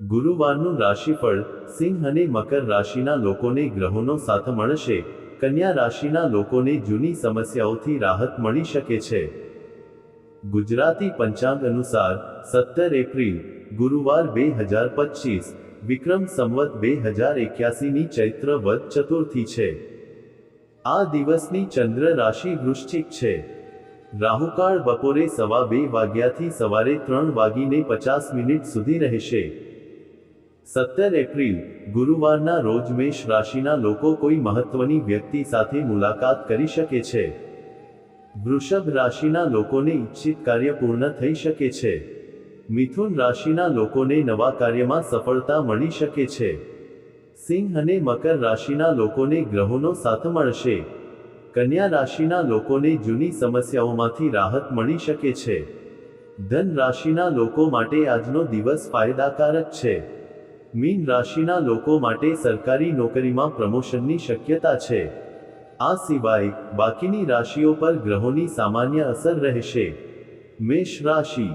ગુરુવારનું રાશિફળ સિંહ અને મકર રાશિના લોકોને ગ્રહોનો સાથ મળશે. કન્યા રાશિના લોકોને જૂની સમસ્યાઓથી રાહત મળી શકે છે. ગુજરાતી પંચાંગ અનુસાર સત્તર એપ્રિલ, ગુરુવાર બે હજાર પચીસ, વિક્રમ સંવત બે હજાર એક્યાસીની ચૈત્ર વદ ચતુર્થી છે. આ દિવસની ચંદ્ર રાશિ વૃશ્ચિક છે. રાહુકાળ બપોરે સવા બે વાગ્યાથી સવારે ત્રણ વાગીને પચાસ મિનિટ સુધી રહેશે. સત્તર એપ્રિલ, ગુરુવારના રોજ મેષ રાશિના લોકો કોઈ મહત્વની વ્યક્તિ સાથે મુલાકાત કરી શકે છે. વૃષભ રાશિના લોકોને ઈચ્છિત કાર્ય પૂર્ણ થઈ શકે છે. મિથુન રાશિના લોકોને નવા કાર્યમાં સફળતા મળી શકે છે. સિંહ અને મકર રાશિના લોકોને ગ્રહોનો સાથ મળશે. કન્યા રાશિના લોકોને જૂની સમસ્યાઓમાંથી રાહત મળી શકે છે. ધન રાશિના લોકો માટે આજનો દિવસ ફાયદાકારક છે. મીન રાશિના લોકો માટે સરકારી નોકરીમાં પ્રમોશનની શક્યતા છે. આ સિવાય, બાકીની રાશિઓ પર ગ્રહોની સામાન્ય અસર રહેશે. મેષ રાશિ.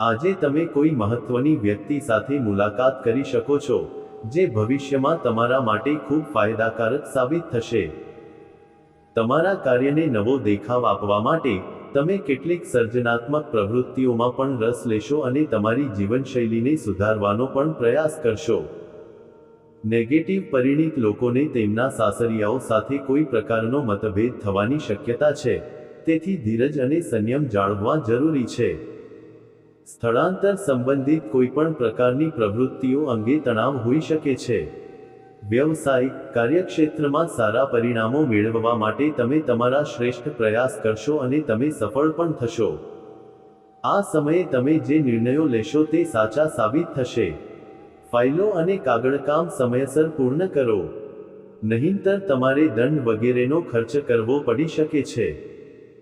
આજે તમે કોઈ મહત્વની વ્યક્તિ સાથે મુલાકાત કરી શકો છો, જે ભવિષ્યમાં તમારા માટે ખૂબ ફાયદાકારક સાબિત થશે. તમારા કાર્યને નવો દેખાવ આપવા માટે તમે કેટલીક સર્જનાત્મક પ્રવૃત્તિઓમાં પણ રસ લેશો અને તમારી જીવનશૈલીને સુધારવાનો પણ પ્રયાસ કરશો. નેગેટિવ પરિણીત લોકોને તેમના સાસરિયાઓ સાથે કોઈ પ્રકારનો મતભેદ થવાની શક્યતા છે. તેથી ધીરજ અને સંયમ જાળવવા જરૂરી છે. સ્થળાંતર સંબંધિત કોઈપણ પ્રકારની પ્રવૃત્તિઓ અંગે તણાવ હોઈ શકે છે. વ્યવસાય, કાર્યક્ષેત્રમાં સારા પરિણામો મેળવવા માટે તમે તમારા શ્રેષ્ઠ પ્રયાસ કરશો અને તમે સફળ પણ થશો. આ સમયે તમે જે નિર્ણયો લેશો તે સાચા સાબિત થશે. ફાઇલો અને કાગળકામ સમયસર પૂર્ણ કરો. નહીંતર તમારે દંડ વગેરેનો ખર્ચ કરવો પડી શકે છે.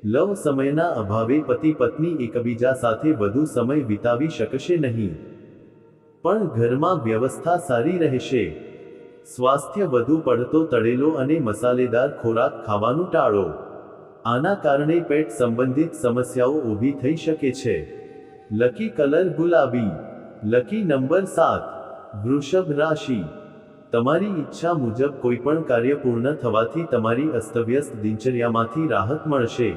લવ સમયના અભાવે પતિ પત્ની એકબીજા સાથે વધુ સમય વિતાવી શકશે નહીં. પણ ઘરમાં વ્યવસ્થા સારી રહેશે. સ્વાસ્થ્ય વધુ પડતો તળેલો અને મસાલેદાર ખોરાક ખાવાનું ટાળો. આના કારણે પેટ સંબંધિત સમસ્યાઓ ઊભી થઈ શકે છે. લકી કલર ગુલાબી. લકી નંબર સાત. વૃષભ રાશિ. તમારી ઈચ્છા મુજબ કોઈપણ કાર્ય પૂર્ણ થવાથી તમારી અસ્તવ્યસ્ત દિનચર્યામાંથી રાહત મળશે.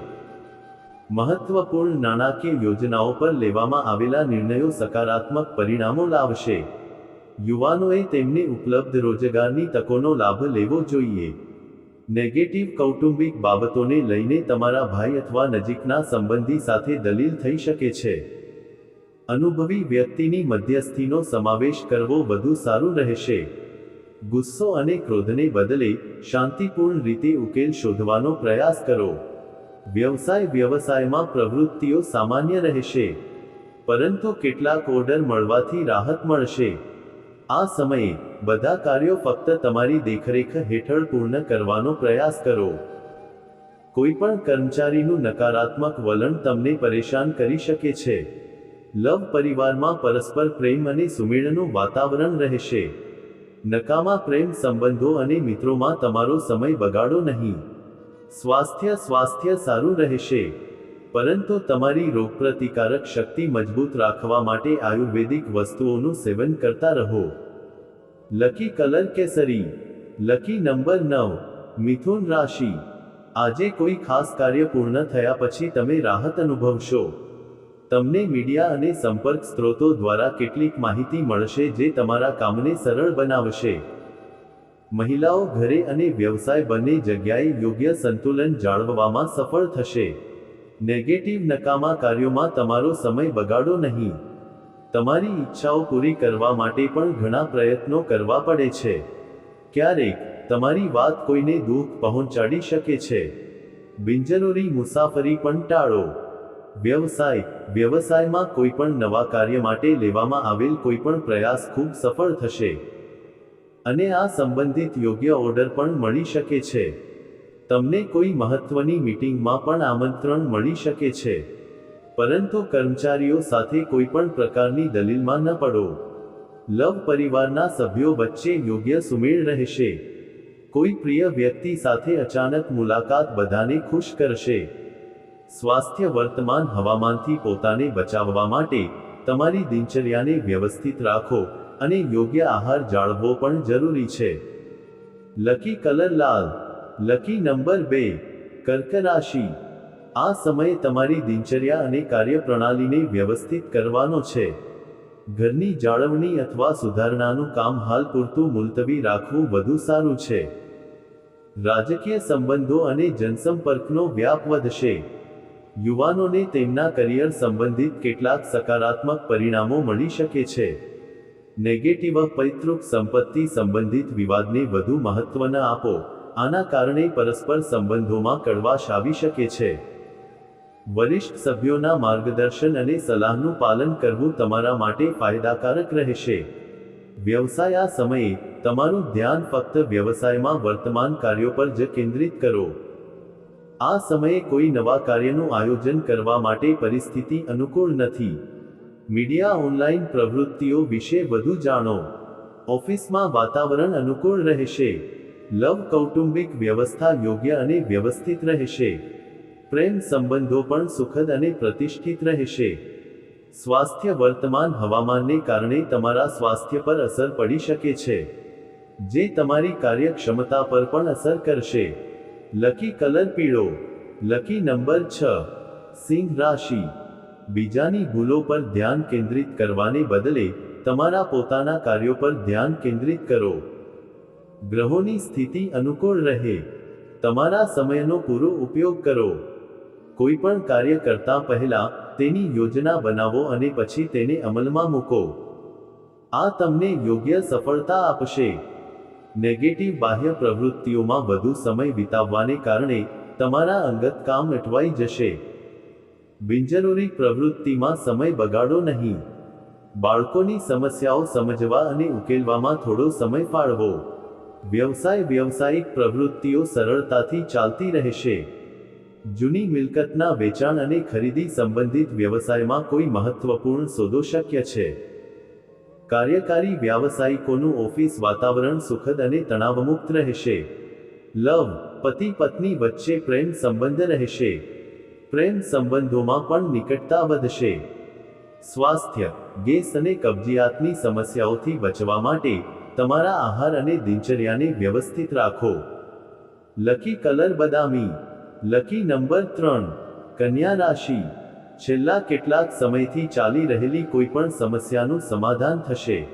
મહત્વપૂર્ણ નાણાકીય યોજનાઓ પર લેવામાં આવેલા નિર્ણયો સકારાત્મક પરિણામો લાવશે. યુવાનોએ તેમને ઉપલબ્ધ રોજગારની તકોનો લાભ લેવો જોઈએ. નેગેટિવ કૌટુંબિક બાબતોને લઈને તમારા ભાઈ અથવા નજીકના સંબંધી સાથે દલીલ થઈ શકે છે. અનુભવી વ્યક્તિની મધ્યસ્થીનો સમાવેશ કરવો વધુ સારું રહેશે. ગુસ્સો અને ક્રોધને બદલે શાંતિપૂર્ણ રીતે ઉકેલ શોધવાનો પ્રયાસ કરો. વ્યવસાય વ્યવસાયમાં પ્રવૃત્તિઓ સામાન્ય રહેશે. પરંતુ કેટલાક ઓર્ડર મળવાથી રાહત મળશે. આ સમયે, બધા કાર્યો ફક્ત તમારી દેખરેખ હેઠળ પૂર્ણ કરવાનો પ્રયાસ કરો. કોઈપણ કર્મચારીનું નકારાત્મક વલણ તમને પરેશાન કરી શકે છે. લવ પરિવારમાં પરસ્પર પ્રેમ અને સુમેળનું વાતાવરણ રહેશે. નકામા પ્રેમ સંબંધો અને મિત્રોમાં તમારો સમય બગાડો નહીં. સ્વાસ્થ્ય સ્વાસ્થ્ય સારું રહેશે. પરંતુ તમારી રોગપ્રતિકારક શક્તિ મજબૂત રાખવા માટે આયુર્વેદિક વસ્તુઓનું સેવન કરતા રહો. લકી કલર કેસરી, લકી નંબર નવ, મિથુન રાશિ. આજે કોઈ ખાસ કાર્ય પૂર્ણ થયા પછી તમે રાહત અનુભવશો. તમને મીડિયા અને સંપર્ક સ્ત્રોતો દ્વારા કેટલીક માહિતી મળશે જે તમારા કામને સરળ બનાવશે. મહિલાઓ ઘરે અને વ્યવસાય બંને જગ્યાએ યોગ્ય સંતુલન જાળવવામાં સફળ થશે. નેગેટિવ નકામા કાર્યોમાં તમારો સમય બગાડો નહીં. તમારી ઈચ્છાઓ પૂરી કરવા માટે પણ ઘણા પ્રયત્નો કરવા પડે છે. ક્યારેક તમારી વાત કોઈને દુઃખ પહોંચાડી શકે છે. બિનજરૂરી મુસાફરી પણ ટાળો. વ્યવસાય, વ્યવસાયમાં કોઈ પણ નવા કાર્ય માટે લેવામાં આવેલ કોઈ પણ પ્રયાસ ખૂબ સફળ થશે. અને આ સંબંધિત યોગ્ય ઓર્ડર પણ મળી શકે છે. તમને કોઈ મહત્વની મીટિંગમાં પણ આમંત્રણ મળી શકે છે. પરંતુ કર્મચારીઓ સાથે કોઈ પણ પ્રકારની દલીલમાં ન પડો. લવ પરિવારના સભ્યો વચ્ચે યોગ્ય સુમેળ રહેશે. કોઈ પ્રિય વ્યક્તિ સાથે અચાનક મુલાકાત બધાને ખુશ કરશે. સ્વાસ્થ્ય વર્તમાન હવામાનથી પોતાને બચાવવા માટે તમારી દિનચર્યાને વ્યવસ્થિત રાખો અને યોગ્ય આહાર જાળવવો પણ જરૂરી છે. લકી કલર લાલ. લકી નંબર બે કર્ક રાશિ આ સમયે તમારી દિનચર્યા અને કાર્યપ્રણાલીને વ્યવસ્થિત કરવાનો છે. ઘરની જાળવણી અથવા સુધારણાનું કામ હાલ પૂરતું મુલતવી રાખવું વધુ સારું છે. રાજકીય સંબંધો અને જનસંપર્કનો વ્યાપ વધશે. યુવાનોને તેમના કરિયર સંબંધિત કેટલાક સકારાત્મક પરિણામો મળી શકે છે. નેગેટિવ પૈતૃક સંપત્તિ સંબંધિત વિવાદને વધુ મહત્વના આપો. આના કારણે પરસ્પર સંબંધોમાં કડવાશ આવી શકે છે. વરિષ્ઠ સભ્યોના માર્ગદર્શન અને સલાહનું પાલન કરવું તમારા માટે ફાયદાકારક રહેશે. વ્યવસાય આ સમયે તમારું ધ્યાન ફક્ત વ્યવસાયમાં વર્તમાન કાર્યો પર જ કેન્દ્રિત કરો. આ સમયે કોઈ નવા કાર્યનું આયોજન કરવા માટે પરિસ્થિતિ અનુકૂળ નથી. મીડિયા ઓનલાઈન પ્રવૃત્તિઓ વિશે વધુ જાણો. ઓફિસમાં વાતાવરણ અનુકૂળ રહેશે. લવ કૌટુંબિક વ્યવસ્થા યોગ્ય અને વ્યવસ્થિત રહેશે. પ્રેમ સંબંધો પણ સુખદ અને પ્રતિષ્ઠિત રહેશે. સ્વાસ્થ્ય વર્તમાન હવામાનને કારણે તમારા સ્વાસ્થ્ય પર અસર પડી શકે છે. જે તમારી કાર્યક્ષમતા પર પણ અસર કરશે. લકી કલર પીળો. લકી નંબર છ. સિંહ રાશિ. બીજાની ભૂલો પર ધ્યાન કેન્દ્રિત કરવાને બદલે તમારા પોતાના કાર્યો પર ધ્યાન કેન્દ્રિત કરો. ગ્રહોની સ્થિતિ અનુકૂળ રહે. તમારા સમયનો પૂરો ઉપયોગ કરો. કોઈ પણ કાર્ય કરતા પહેલા તેની યોજના બનાવો અને પછી તેને અમલમાં મૂકો. આ તમને યોગ્ય સફળતા આપશે. નેગેટિવ બાહ્ય પ્રવૃત્તિઓમાં વધુ સમય વિતાવવાને કારણે તમારા અંગત કામ અટવાઈ જશે. બિનજરૂરી પ્રવૃત્તિમાં સમય બગાડો નહીં. બાળકોની સમસ્યાઓ સમજવા અને ઉકેલવામાં થોડો સમય ફાળવો. વ્યવસાય વ્યવસાયિક પ્રવૃત્તિઓ સરળતાથી ચાલતી રહેશે. જૂની મિલકતના વેચાણ અને ખરીદી સંબંધિત વ્યવસાયમાં કોઈ મહત્વપૂર્ણ સોદો શક્ય છે. કાર્યકારી વ્યાવસાયિકોનું ઓફિસ વાતાવરણ સુખદ અને તણાવમુક્ત રહેશે. લવ, પતિ પત્ની વચ્ચે પ્રેમ સંબંધ રહેશે. પ્રેમ સંબંધોમાં પણ નિકટતા વધશે. સ્વાસ્થ્ય, ગેસ અને કબજિયાતની સમસ્યાઓથી બચવા માટે તમારા આહાર અને દિનચર્યાને વ્યવસ્થિત રાખો. લકી કલર બદામી, લકી નંબર ત્રણ, કન્યા રાશિ. છેલ્લા કેટલાક સમયથી ચાલી રહેલી કોઈ પણ સમસ્યાનું સમાધાન થશે.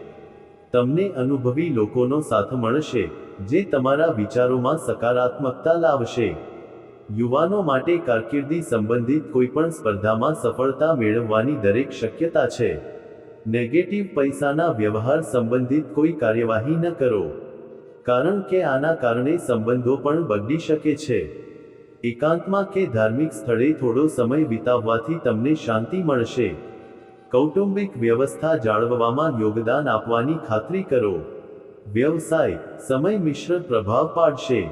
તમને અનુભવી લોકોનો સાથ મળશે, જે તમારા વિચારોમાં સકારાત્મકતા લાવશે. યુવાનો માટે કારકિર્દી સંબંધિત કોઈપણ સ્પર્ધામાં સફળતા મેળવવાની દરેક શક્યતા છે. નેગેટિવ પૈસાના વ્યવહાર સંબંધિત કોઈ કાર્યવાહી ન કરો. કારણ કે આના કારણે સંબંધો પણ બગડી શકે છે. એકાંતમાં કે ધાર્મિક સ્થળે થોડો સમય વિતાવવાથી તમને શાંતિ મળશે. કૌટુંબિક વ્યવસ્થા જાળવવામાં યોગદાન આપવાની ખાતરી કરો. વ્યવસાય, સમય મિશ્ર પ્રભાવ પાડશે.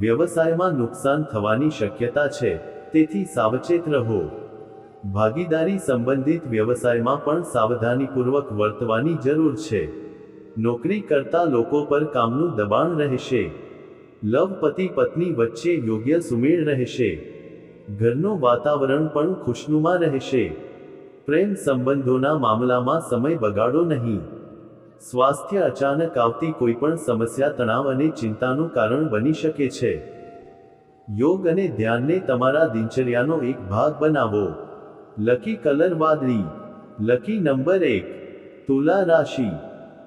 વ્યવસાયમાં નુકસાન થવાની શક્યતા છે, તેથી સાવચેત રહો. ભાગીદારી સંબંધિત વ્યવસાયમાં પણ સાવધાનીપૂર્વક વર્તવાની જરૂર છે. નોકરી કરતા લોકો પર કામનું દબાણ રહેશે. લવ પતિ પત્ની વચ્ચે યોગ્ય સુમેળ રહેશે. ઘરનું વાતાવરણ પણ ખુશનુમા રહેશે. પ્રેમ સંબંધોના મામલામાં સમય બગાડો નહીં. સ્વાસ્થ્ય અચાનક આવતી કોઈ પણ સમસ્યા, તણાવ અને ચિંતાનું કારણ બની શકે છે. યોગ અને ધ્યાનને તમારા દિનચર્યાનો એક ભાગ બનાવો. લકી કલર વાદળી, લકી નંબર એક, તુલા રાશિ.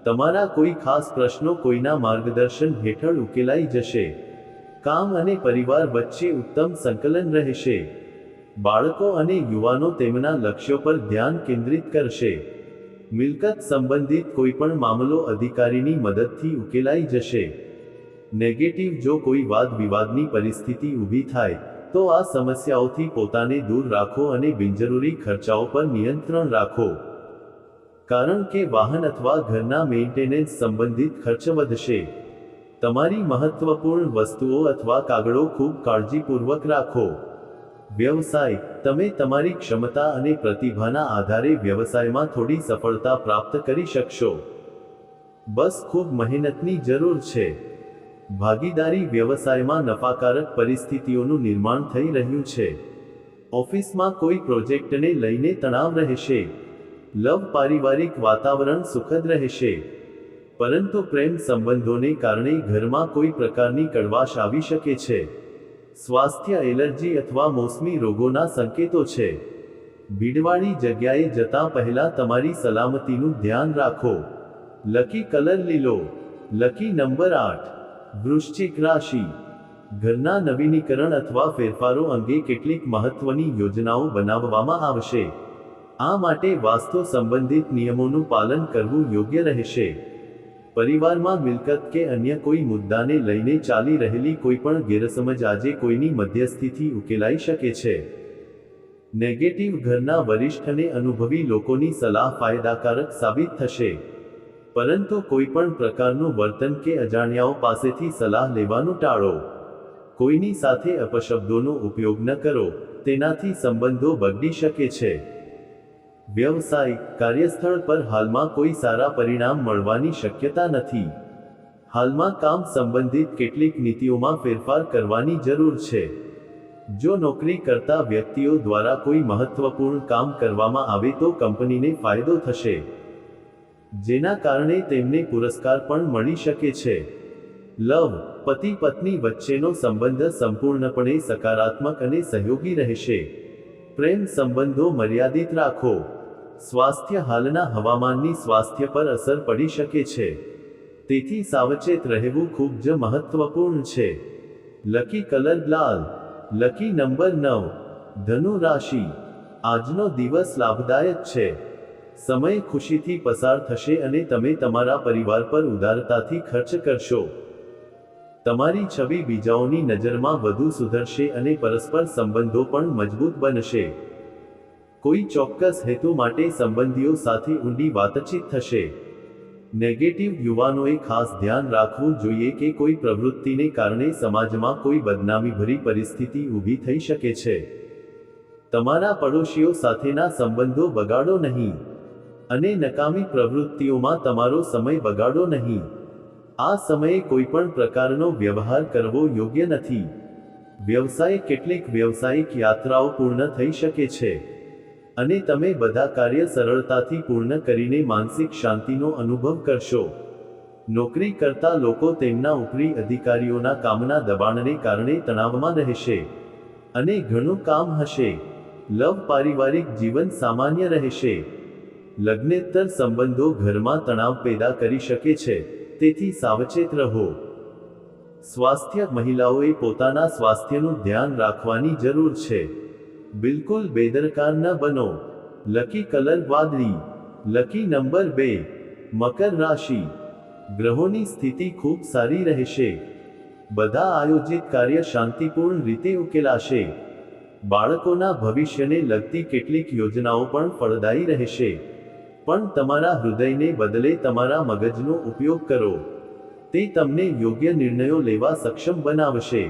તમારા કોઈ ખાસ પ્રશ્નો કોઈના માર્ગદર્શન હેઠળ ઉકેલાઈ જશે. કામ અને પરિવાર વચ્ચે ઉત્તમ સંકલન રહેશે. બાળકો અને યુવાનો તેમના લક્ષ્યો પર ધ્યાન કેન્દ્રિત કરશે. મિલકત સંબંધિત કોઈપણ મામલો અધિકારીની મદદથી ઉકેલાઈ જશે. નેગેટિવ જો કોઈ વાદ વિવાદની પરિસ્થિતિ ઊભી થાય તો આ સમસ્યાઓથી પોતાને દૂર રાખો અને બિનજરૂરી ખર્ચાઓ પર નિયંત્રણ રાખો. કારણ કે વાહન અથવા ઘરના મેન્ટેનન્સ સંબંધિત ખર્ચ વધશે. તમારી મહત્વપૂર્ણ વસ્તુઓ અથવા કાગળો ખૂબ કાળજીપૂર્વક રાખો. વ્યવસાય, તમે તમારી ક્ષમતા અને પ્રતિભાના આધારે વ્યવસાયમાં થોડી સફળતા પ્રાપ્ત કરી શકશો. બસ ખૂબ મહેનતની જરૂર છે. ભાગીદારી વ્યવસાયમાં નફાકારક પરિસ્થિતિઓનું નિર્માણ થઈ રહ્યું છે. ઓફિસમાં કોઈ પ્રોજેક્ટને લઈને તણાવ રહેશે. લવ પારિવારિક વાતાવરણ સુખદ રહેશે. પરંતુ પ્રેમ સંબંધોને કારણે ઘરમાં કોઈ પ્રકારની કડવાશ આવી શકે છે. સ્વાસ્થ્ય એલર્જી અથવા મોસમી રોગોના સંકેતો છે. ભીડવાળી જગ્યાએ જતા પહેલા તમારી સલામતીનું ધ્યાન રાખો. લકી કલર લીલો. લકી નંબર આઠ. વૃશ્ચિક રાશિ. ઘરના નવીનીકરણ અથવા ફેરફારો અંગે કેટલીક મહત્વની યોજનાઓ બનાવવામાં આવશે. આ માટે વાસ્તુ સંબંધિત નિયમોનું પાલન કરવું યોગ્ય રહેશે. પરિવારમાં મિલકત કે અન્ય કોઈ મુદ્દાને લઈને ચાલી રહેલી કોઈ પણ ગેરસમજ આજે કોઈની મધ્યસ્થીથી ઉકેલાઈ શકે છે. નેગેટિવ ઘરના વરિષ્ઠ અને અનુભવી લોકોની સલાહ ફાયદાકારક સાબિત થશે. પરંતુ કોઈ પણ પ્રકારનું વર્તન કે અજાણ્યાઓ પાસેથી સલાહ લેવાનું ટાળો. કોઈની સાથે અપશબ્દોનો ઉપયોગ ન કરો, તેનાથી સંબંધો બગડી શકે છે. વ્યવસાય, કાર્યસ્થળ પર હાલમાં કોઈ સારા પરિણામ મળવાની શક્યતા નથી. હાલમાં કામ સંબંધિત કેટલીક નીતિઓમાં ફેરફાર કરવાની જરૂર છે. જો નોકરી કરતા વ્યક્તિઓ દ્વારા કોઈ મહત્વપૂર્ણ કામ કરવામાં આવે તો કંપનીને ફાયદો થશે. જેના કારણે તેમને પુરસ્કાર પણ મળી શકે છે. લવ, પતિ પત્ની વચ્ચેનો સંબંધ સંપૂર્ણપણે સકારાત્મક અને સહયોગી રહેશે. પ્રેમ સંબંધો મર્યાદિત રાખો. સ્વાસ્થ્ય હાલના હવામાનની સ્વાસ્થ્ય પર અસર પડી શકે છે. તેથી સાવચેત રહેવું ખૂબ જ મહત્વપૂર્ણ છે. લકી કલર લાલ, લકી નંબર નવ, ધનુ રાશિ. આજનો દિવસ લાભદાયક છે. સમય ખુશીથી પસાર થશે અને તમે તમારા પરિવાર પર ઉદારતાથી ખર્ચ કરશો. તમારી છબી બીજાઓની નજરમાં વધુ સુધરશે અને પરસ્પર સંબંધો પણ મજબૂત બનશે. કોઈ ચોક્કસ હેતુ માટે સંબંધીઓ સાથે ઊંડી વાતચીત થશે. નેગેટિવ યુવાનોએ ખાસ ધ્યાન રાખવું જોઈએ કે કોઈ પ્રવૃત્તિને કારણે સમાજમાં કોઈ બદનામીભરી પરિસ્થિતિ ઊભી થઈ શકે છે. તમારા પડોશીઓ સાથેના સંબંધો બગાડો નહીં. અને નકામી પ્રવૃત્તિઓમાં તમારો સમય બગાડો નહીં. આ સમયે કોઈ પણ પ્રકારનો વ્યવહાર કરવો યોગ્ય નથી. વ્યવસાય કેટલીક વ્યવસાયિક યાત્રાઓ પૂર્ણ થઈ શકે છે. અને તમે બધા કાર્ય સરળતાથી પૂર્ણ કરીને માનસિક શાંતિનો અનુભવ કરશો. નોકરી કરતા લોકો તેમના ઉપરી અધિકારીઓના કામના દબાણને કારણે તણાવમાં રહેશે. અને ઘણું કામ હશે. લવ પારિવારિક જીવન સામાન્ય રહેશે. લગ્નેતર સંબંધો ઘરમાં તણાવ પેદા કરી શકે છે, તેથી સાવચેત રહો. સ્વાસ્થ્ય મહિલાઓએ પોતાના સ્વાસ્થ્યનું ધ્યાન રાખવાની જરૂર છે. બિલકુલ બેદરકાર ન બનો. લકી કલર વાદળી. લકી નંબર બે. મકર રાશિ. ગ્રહોની સ્થિતિ ખૂબ સારી રહેશે. બધા આયોજિત કાર્ય શાંતિપૂર્ણ રીતે ઉકેલાશે. બાળકોના ભવિષ્યને લગતી કેટલીક યોજનાઓ પણ ફળદાયી રહેશે. પણ તમારા હૃદયને બદલે તમારા મગજનો ઉપયોગ કરો. તે તમને યોગ્ય નિર્ણયો લેવા સક્ષમ બનાવશે.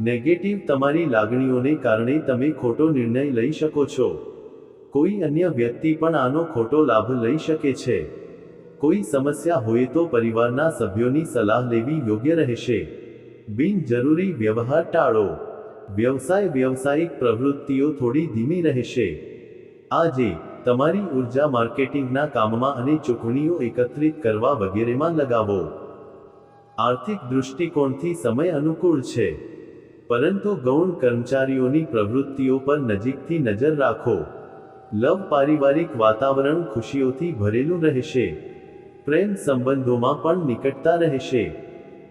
નેગેટિવ તમારી લાગણીઓને કારણે તમે ખોટો નિર્ણય લઈ શકો છો. કોઈ અન્ય વ્યક્તિ પણ આનો ખોટો લાભ લઈ શકે છે. કોઈ સમસ્યા હોય તો પરિવારના સભ્યોની સલાહ લેવી યોગ્ય રહેશે. બિનજરૂરી વ્યવહાર ટાળો. વ્યવસાય વ્યવસાયિક પ્રવૃત્તિઓ થોડી ધીમી રહેશે. આજે તમારી ઊર્જા માર્કેટિંગના કામમાં અને ચૂકવણીઓ એકત્રિત કરવા વગેરેમાં લગાવો. આર્થિક દૃષ્ટિકોણથી સમય અનુકૂળ છે. પરંતુ ગૌણ કર્મચારીઓની પ્રવૃત્તિઓ પર નજીકથી નજર રાખો. લવ પારિવારિક વાતાવરણ ખુશીઓથી ભરેલું રહેશે. પ્રેમ સંબંધોમાં પણ નિકટતા રહેશે.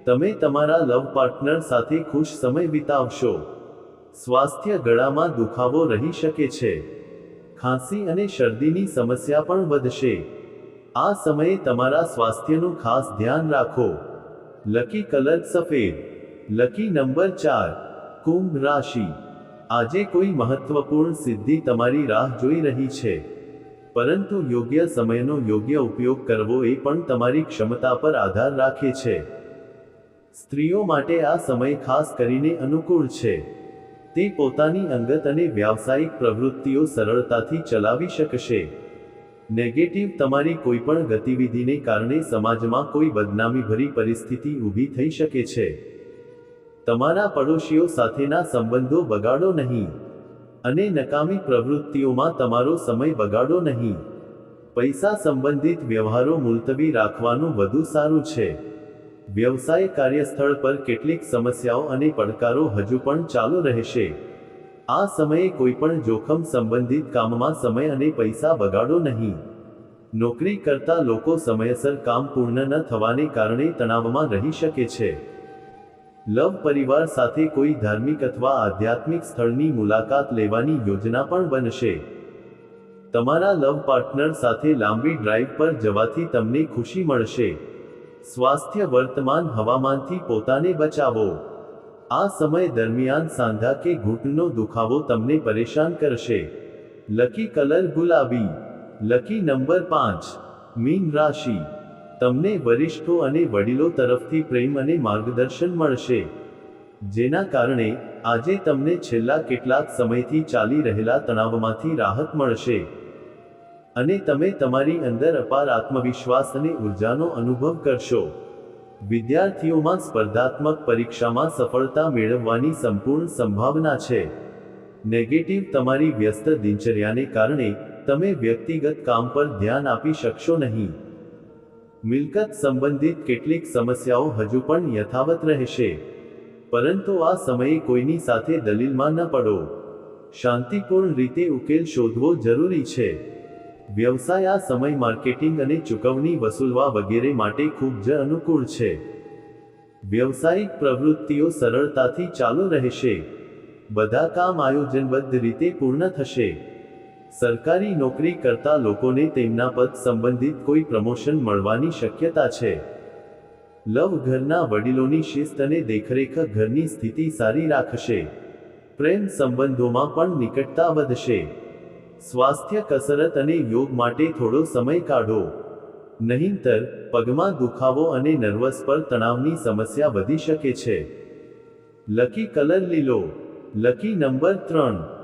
તમે તમારા લવ પાર્ટનર સાથે ખુશ સમય વિતાવશો. સ્વાસ્થ્ય ગળામાં દુખાવો રહી શકે છે. ખાંસી અને શરદીની સમસ્યા પણ વધશે. આ સમયે તમારા સ્વાસ્થ્યનું ખાસ ધ્યાન રાખો. લકી કલર સફેદ. લકી નંબર ચાર, કુંભ રાશિ. આજે કોઈ મહત્વપૂર્ણ સિદ્ધિ તમારી રાહ જોઈ રહી છે. પરંતુ યોગ્ય સમયનો યોગ્ય ઉપયોગ કરવો એ પણ તમારી ક્ષમતા પર આધાર રાખે છે. સ્ત્રીઓ માટે આ સમય ખાસ કરીને અનુકૂળ છે. તે પોતાની અંગત અને વ્યાવસાયિક પ્રવૃત્તિઓ સરળતાથી ચલાવી શકશે. નેગેટિવ તમારી કોઈપણ ગતિવિધિને કારણે સમાજમાં કોઈ બદનામીભરી પરિસ્થિતિ ઊભી થઈ શકે છે. તમારા પડોશીઓ સાથેના સંબંધો બગાડો નહીં. અને નકામી પ્રવૃત્તિઓમાં તમારો સમય બગાડો નહીં. પૈસા સંબંધિત વ્યવહારો મુલતવી રાખવાનું વધુ સારું છે. વ્યવસાય કાર્યસ્થળ પર કેટલીક સમસ્યાઓ અને પડકારો હજુ પણ ચાલુ રહેશે. આ સમયે કોઈપણ જોખમ સંબંધિત કામમાં સમય અને પૈસા બગાડો નહીં. નોકરી કરતા લોકો સમયસર કામ પૂર્ણ ન થવાને કારણે તણાવમાં રહી શકે છે. લવ પરિવાર સાથે કોઈ ધાર્મિક અથવા આધ્યાત્મિક સ્થળની મુલાકાત લેવાની યોજના પણ બનશે. તમારા લવ પાર્ટનર સાથે લાંબી ડ્રાઈવ પર જવાથી તમને ખુશી મળશે. સ્વાસ્થ્ય વર્તમાન હવામાનથી પોતાને બચાવો. આ સમય દરમિયાન સાંધા કે ઘૂંટનો દુખાવો તમને પરેશાન કરશે. લકી કલર ગુલાબી. લકી નંબર પાંચ. મીન રાશિ. તમને વરિષ્ઠો અને વડીલો તરફથી પ્રેમ અને માર્ગદર્શન મળશે. જેના કારણે આજે તમને છેલ્લા કેટલાક સમયથી ચાલી રહેલા તણાવમાંથી રાહત મળશે. અને તમે તમારી અંદર અપાર આત્મવિશ્વાસ અને ઉર્જાનો અનુભવ કરશો. વિદ્યાર્થીઓમાં સ્પર્ધાત્મક પરીક્ષામાં સફળતા મેળવવાની સંપૂર્ણ સંભાવના છે. નેગેટિવ તમારી વ્યસ્ત દિનચર્યાને કારણે તમે વ્યક્તિગત કામ પર ધ્યાન આપી શકશો નહીં. મિલકત સંબંધિત કેટલીક સમસ્યાઓ હજુ પણ યથાવત રહેશે. પરંતુ આ સમયે કોઈની સાથે દલીલમાં ન પડો. શાંતિપૂર્ણ રીતે ઉકેલ શોધવો જરૂરી છે. વ્યવસાય આ સમય માર્કેટિંગ અને ચૂકવણી વસૂલવા વગેરે માટે ખૂબ જ અનુકૂળ છે. વ્યવસાયિક પ્રવૃત્તિઓ સરળતાથી ચાલુ રહેશે. બધા કામ આયોજનબદ્ધ રીતે પૂર્ણ થશે. સરકારી નોકરી કરતા લોકોને તેમના પદ સંબંધિત કોઈ પ્રમોશન મળવાની શક્યતા છે. લવ ઘરના વડીલોની શિસ્ત અને દેખરેખ ઘરની સ્થિતિ સારી રાખશે. પ્રેમ સંબંધોમાં પણ નિકટતા વધશે. સ્વાસ્થ્ય કસરત અને યોગ માટે થોડો સમય કાઢો. નહીંતર, પગમાં દુખાવો અને નર્વસ પર તણાવની સમસ્યા વધી શકે છે. લકી કલર લીલો. લકી નંબર ત્રણ.